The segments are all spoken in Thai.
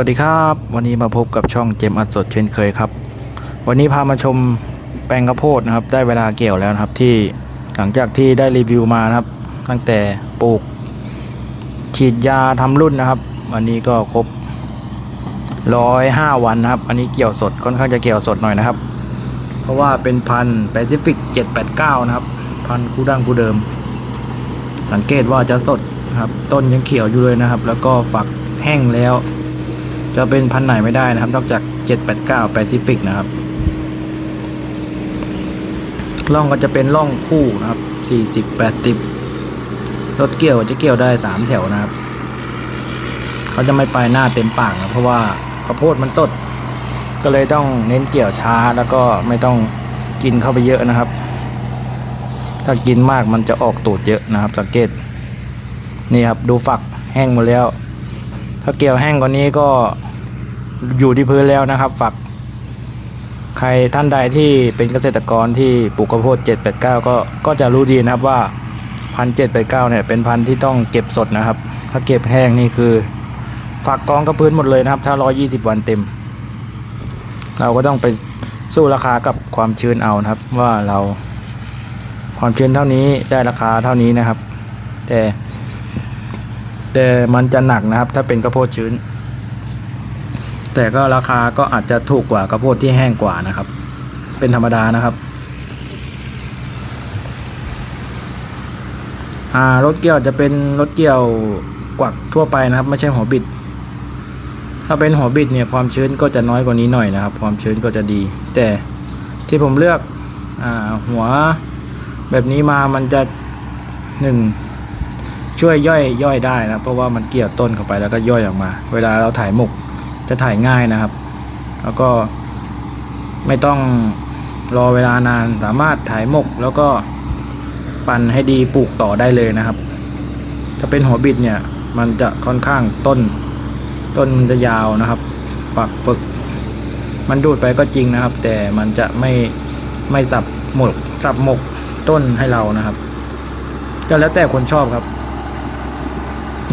วัสดีครับ วันนี้มาพบกับช่องเจมอัดสดเช่นเคยครับ วันนี้พามาชมแปลงข้าวโพดนะครับ ได้เวลาเกี่ยวแล้วนะครับที่หลังจากที่ได้รีวิวมานะครับ ตั้งแต่ปลูก ฉีดยาทำรุ่นนะครับ วันนี้ก็ครบร้อยห้าวันนะครับ อันนี้เกี่ยวสดค่อนข้างจะเกี่ยวสดหน่อยนะครับ เพราะว่าเป็นพันแปซิฟิก789นะครับ พันธุ์คู่ดั้งคู่เดิม สังเกตว่าจะสดครับ ต้นยังเขียวอยู่เลยนะครับ แล้วก็ฝักแห้งแล้ว จะเป็นพันไหนไม่ได้นะครับ นอกจาก 789 Pacific นะครับร่องก็จะเป็นร่องคู่นะครับ 40 80รถเกี่ยวจะเกี่ยวได้ 3 แถวนะครับ เขาจะไม่ไปหน้าเต็มปากนะเพราะว่าข้าวโพดมันสด ก็เลยต้องเน้นเกี่ยวช้าแล้วก็ไม่ต้องกินเข้าไปเยอะนะครับ ถ้ากินมากมันจะออกตูดเยอะนะครับ สังเกต นี่ครับดูฝักแห้งหมดแล้ว ถ้าเกี่ยวแห้งกว่านี้ก็อยู่ที่พื้นแล้วนะครับ ฝัก ใครท่านใดที่เป็นเกษตรกรที่ปลูกข้าวโพด789 ก็ก็จะรู้ดีนะครับว่าพันเจ็ดแปดเก้าเนี่ยเป็นพันที่ต้องเก็บสดนะครับ ถ้าเก็บแห้งนี่คือ ฝักกองกับพื้นหมดเลยนะครับ ถ้า120วันเต็ม เราก็ต้องไปสู้ราคากับความชื้นเอานะครับ ว่าเราความชื้นเท่านี้ได้ราคาเท่านี้นะครับ แต่ แต่มันจะหนักนะครับ ถ้าเป็นข้าวโพดชื้น แต่ก็ราคาก็อาจจะถูกกว่าข้าวโพดที่แห้งกว่านะครับ เป็นธรรมดานะครับอารถเกี่ยวจะเป็นรถเกี่ยวกวักทั่วไปนะครับ ไม่ใช่หัวบิด ถ้าเป็นหัวบิดเนี่ยความชื้นก็จะน้อยกว่านี้หน่อยนะครับ ความชื้นก็จะดี แต่ที่ผมเลือกอาหัวแบบนี้มามันจะหนึ่ง ช่วยย่อยย่อยได้นะเพราะว่ามันเกี่ยวต้นเข้าไปแล้วก็ย่อยออกมา เวลาเราถ่ายหมกจะถ่ายง่ายนะครับ แล้วก็ไม่ต้องรอเวลานานสามารถถ่ายหมกแล้วก็ปั่นให้ดีปลูกต่อได้เลยนะครับ ถ้าเป็นหัวบิดเนี่ยมันจะค่อนข้างต้น ต้นมันจะยาวนะครับ ฝักฝึก มันดูดไปก็จริงนะครับ แต่มันจะไม่ไม่จับหมกจับหมกต้นให้เรานะครับก็แล้วแต่คนชอบครับ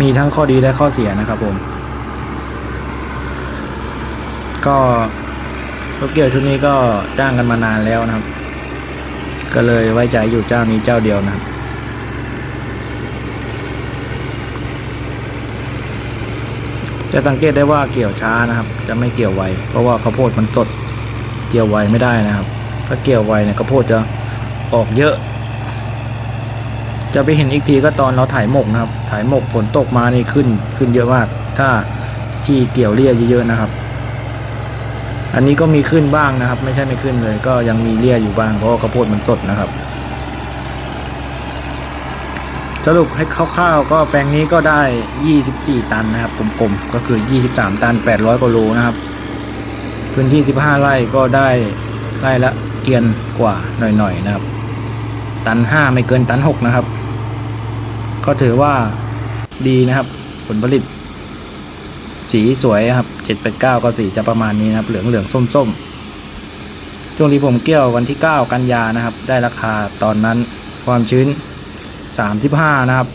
มีทั้งข้อดีและข้อเสียนะครับผม ก็รถเกี่ยวชุดนี้ก็จ้างกันมานานแล้วนะครับ ก็เลยไว้ใจอยู่เจ้านี้เจ้าเดียวนะครับจะสังเกตได้ว่าเกี่ยวช้านะครับ จะไม่เกี่ยวไวเพราะว่าข้าวโพดมันสดเกี่ยวไวไม่ได้นะครับ ถ้าเกี่ยวไวเนี่ยข้าวโพดจะออกเยอะ จะไปเห็นอีกทีก็ตอนเราถ่ายหมกนะครับ ถ่ายหมกฝนตกมานี่ขึ้นขึ้นเยอะมาก ถ้าที่เกี่ยวเลี่ยเยอะๆนะครับ อันนี้ก็มีขึ้นบ้างนะครับ ไม่ใช่ไม่ขึ้นเลย ก็ยังมีเลี่ยอยู่บ้างเพราะว่าข้าวโพดมันสดนะครับ สรุปให้คร่าวๆก็แปลงนี้ก็ได้ 24 ตันนะครับกลมๆก็คือ 23 ตัน 800กว่าโลนะครับ พื้นที่ 15 ไร่ก็ได้ไร่ละเกียนกว่าหน่อยๆนะครับ ตัน 5 ไม่เกินตัน 6 นะครับ ก็ถือว่าดีนะครับ ผลผลิต สีสวยครับ789ก็สีจะประมาณนี้นะครับ เหลืองเหลืองส้มส้มช่วงที่ผมเกี่ยววันที่ 9 กันยานะครับ ได้ราคาตอนนั้นความชื้น 35 นะครับ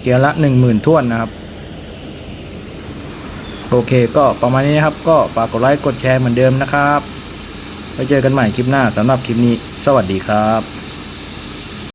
เกียร์ละ 10,000ท่วนนะครับ โอเคก็ประมาณนี้นะครับ ก็ฝากกดไลค์กดแชร์เหมือนเดิมนะครับไว้เจอกันใหม่คลิปหน้าสำหรับคลิปนี้ สวัสดีครับ